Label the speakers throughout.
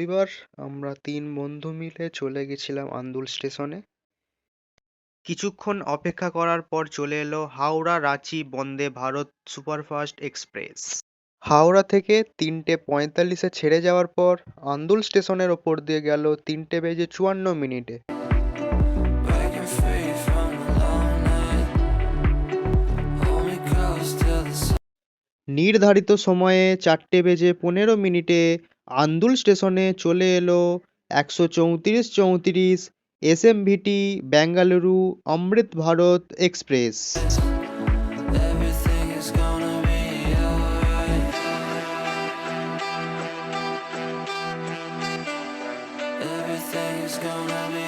Speaker 1: রবিবার আমরা তিন বন্ধু মিলে চলে গেছিলাম আন্দুল স্টেশনে। কিছুক্ষণ অপেক্ষা করার পর চলে এলো হাওড়া রাঁচি বন্দে ভারত সুপারফাস্ট এক্সপ্রেস হাওড়া থেকে তিনটে পঁয়তাল্লিশে ছেড়ে যাওয়ার পর আন্দুল স্টেশনের ওপর দিয়ে গেল তিনটে বেজে চুয়ান্ন মিনিটে. নির্ধারিত সময়ে চারটে বেজে পনেরো মিনিটে আন্দুল স্টেশনে চলে এলো একশো চৌত্রিশ চৌত্রিশ SMVT Bengaluru Amrit Bharat express.
Speaker 2: Everything is gonna be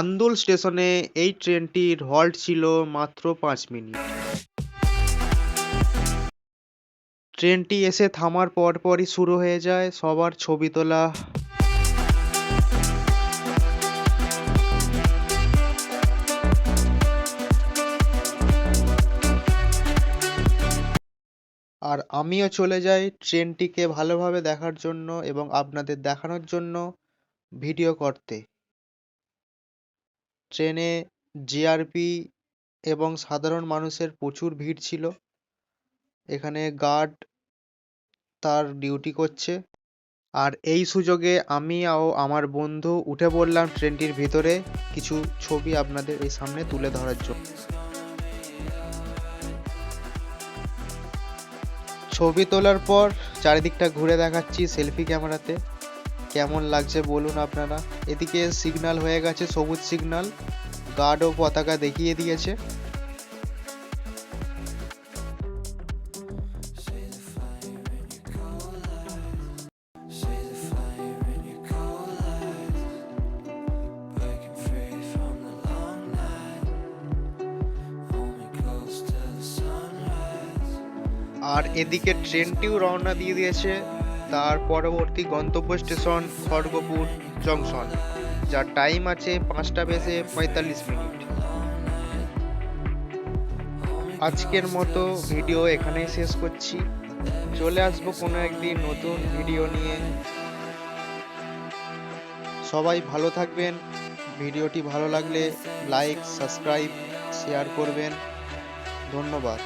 Speaker 1: Andul স্টেশনে এই ট্রেনটির হল্ট ছিল মাত্র পাঁচ মিনিট। ট্রেনটি এসে থামার পরপরই শুরু হয়ে যায় সবার ছবি তোলা। আর আমিও চলে যাই ট্রেনটিকে ভালোভাবে দেখার জন্য এবং আপনাদের দেখানোর জন্য ভিডিও করতে। ট্রেনে জিআরপি এবং সাধারণ মানুষের প্রচুর ভিড় ছিল। এখানে গার্ড তার ডিউটি করছে। আর এই সুযোগে আমি ও আমার বন্ধু উঠে পড়লাম ট্রেনটির ভিতরে। কিছু ছবি আপনাদের এই সামনে তুলে ধরার জন্য। ছবি তোলার পর চারিদিকটা ঘুরে দেখাচ্ছি সেলফি ক্যামেরাতে। কেমন লাগছে বলুন আপনারা। এদিকে সিগনাল হয়ে গেছে, সবুজ সিগনাল গার্ডও পতাকা দেখিয়ে দিয়েছে। আর এদিকে ট্রেনটিও রওনা দিয়ে দিয়েছে। তার পরবর্তী গন্তব্য স্টেশন খড়গপুর জংশন, যার টাইম আছে পাঁচটা বেজে পঁয়তাল্লিশ মিনিট। আজকের মতো ভিডিও এখানেই শেষ করছি। চলে আসব কোনো একদিন নতুন ভিডিও নিয়ে। সবাই ভালো থাকবেন। ভিডিওটি ভালো লাগলে লাইক, সাবস্ক্রাইব, শেয়ার করবেন। ধন্যবাদ।